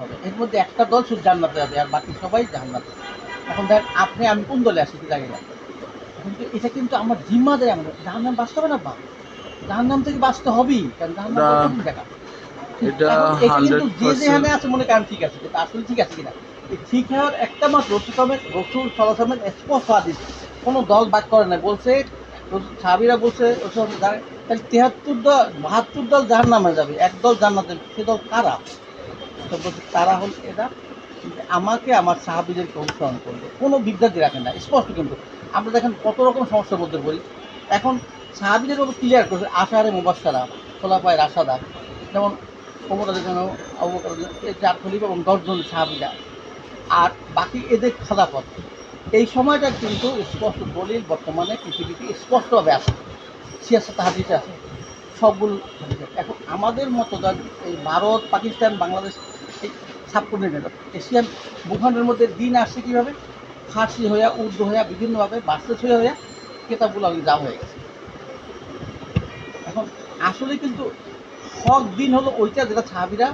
হবে। এর মধ্যে একটা দল শুধু জান্নাতে যাবে আর বাকি সবাই জান্নাতে। এখন দেখ আপনি আমি কোন দলে আসি জানি না। কিন্তু এটা কিন্তু আমার জিম্মা দেয় আমাদের জাহার নাম বাঁচতে হবে না বা জাহার নাম থেকে বাঁচতে হবেই কারণ জাহার নাম এটা- কত টাকা এটা কিন্তু যে যেখানে আছে মনে করেন ঠিক আছে কিন্তু আসলে ঠিক আছে কিনা? ঠিক হওয়ার একটা মাত্র রসুল রসুল সলাসমের স্পষ্ট হাদিস। কোনো দল বাদ করে না বলছে রসুল সাহাবিরা বলছে তাহলে তেহাত্তর দল বাহাত্তর দল যার নামে যাবে এক দল জান্নাতে সে দল কারা? বলছে তারা হল এরা আমাকে আমার সাহাবিদেরকে অনুসরণ করবে। কোনো বিদ্যার্থী রাখেন না, স্পষ্ট কিন্তু। আমরা দেখেন কত রকম সমস্যার মধ্যে পড়ি। এখন সাহাবিদের মতো ক্লিয়ার করছে, আশারে মুবাসারা খোলাপায় রাশাদা, যেমন অবকার এই চার খলিফা এবং দশজন সাহাবিরা। আর বাকি এদের খেলাপথ এই সময়টা কিন্তু স্পষ্ট দলিল বর্তমানে পৃথিবীতে স্পষ্টভাবে আছে সিয়াসত হাদিসে আছে। সবগুলো এখন আমাদের মতো যার এই ভারত পাকিস্তান বাংলাদেশ এই সাবকন্টিনেন্ট এশিয়ান ভূখণ্ডের মধ্যে দিন আসছে কীভাবে? ফার্সি হইয়া উর্দু হইয়া বিভিন্নভাবে বাস্তব হইয়া হইয়া কেতাবগুলো আগে যাওয়া হয়ে গেছে। এখন আসলে কিন্তু হক দিন হলো ওইটা যেটা সাহাবিরা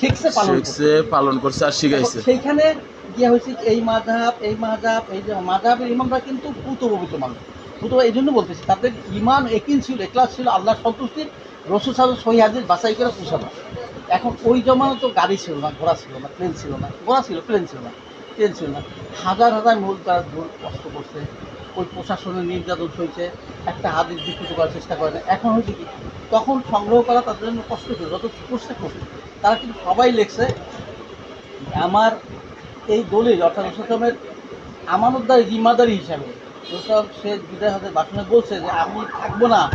শিখছে পালন করছে। শিখছে পালন করছে আর শিখাইছে। সেইখানে গিয়ে হয়েছে এই মাধাব এই মাধাব এই যে মাধাবের ইমামরা কিন্তু পুত পবিত্র মানুষ। পুত এই জন্য বলতেছি, তাদের ইমান একিন ছিল একলাস ছিল আল্লাহ সন্তুষ্টির রসুল সাহেব সহিদের বাছাই করে পুষানো এখন ওই জমানো তো গাড়ি ছিল না, ঘোড়া ছিল না প্লেন ছিল না, ঘোড়া ছিল প্লেন ছিল না ট্রেন ছিল না। হাজার হাজার মূল তারা দূর কষ্ট করছে, ওই প্রশাসনের নির্যাতন সইছে একটা হাদিস বিকৃত করার চেষ্টা করে না। এখন হয়েছে কি, তখন সংগ্রহ করা তাদের জন্য কষ্ট ছিল যত করছে করছে, তারা কিন্তু সবাই লেখছে, আমার এই দলিল, অর্থাৎ রসুলের আমানতদারি, জিম্মাদারি হিসাবে রসুল সে বিদায় হতে বাসনে বলছে যে আমি থাকব না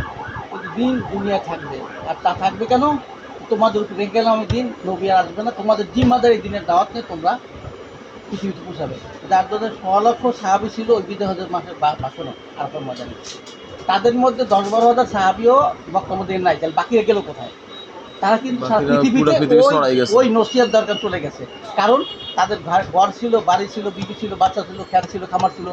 দিন দুনিয়া থাকবে। আর তা থাকবে কেন? তোমাদের উপর রেখে গেলাম আমি দিন, নবী আর আসবে না। তোমাদের জিম্মাদারি দিনের দাওয়াত নিয়ে তোমরা পৃথিবীতে পৌঁছাবে। যার জন্য লক্ষ সাহাবি ছিল ওই বিদায় হজের মাসের বা- আর কোনো মজা নেই তাদের মধ্যে দশ বারো হাজার সাহাবিও বক্তব্য দিয়ে নাই, তাহলে বাকিরা গেল কোথায়? তারা কিন্তু পৃথিবীতে ওই- নসিয়ার দরকার চলে গেছে। কারণ তাদের ঘর- ছিল বাড়ি ছিল বিবি ছিল বাচ্চা ছিল খ্যাত ছিল খামার ছিল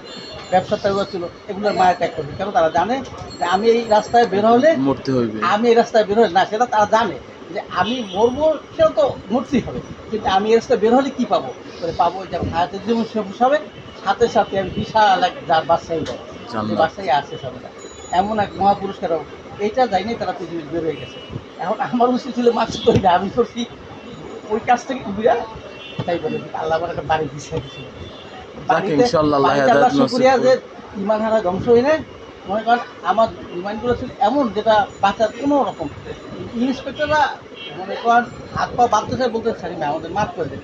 ব্যবসা টাকা ছিল এগুলোর মায়া ত্যাগ করবে। কেন? তারা জানে যে আমি এই রাস্তায় বের হলে মরতে হইবে। আমি এই রাস্তায় বের হলে না সেটা তারা জানে যে আমি মরবো সেটা তো মরতেই হবে। কিন্তু আমি এই রাস্তায় বের হলে কী পাবো? বলে পাবো যে হায়াতের জীবন সে হবে সাথে সাথে আমি বিশাল এক যার দেয় জান্নাত। বাসাই আসে সবাই এমন এক মহাপুরস্কার এইটা যায়নি তারা পৃথিবীর বের হয়ে গেছে। এখন আমার উচিত ছিল মাছ করি না আমি করছি। ওই কাজ থেকে উবিরা তাই বলে আল্লাহ আমার একটা বাড়ি দিচ্ছে শুকরিয়া যে ইমান হারা ধ্বংস হয়ে নেয় মনে করেন আমার ইমানগুলো ছিল এমন যেটা বাঁচার কোনো রকম। ইন্সপেক্টররা মনে করেন হাত পা বাঁধতে চায় বলতে ছাড়ি না আমাদের মাফ করে দেয়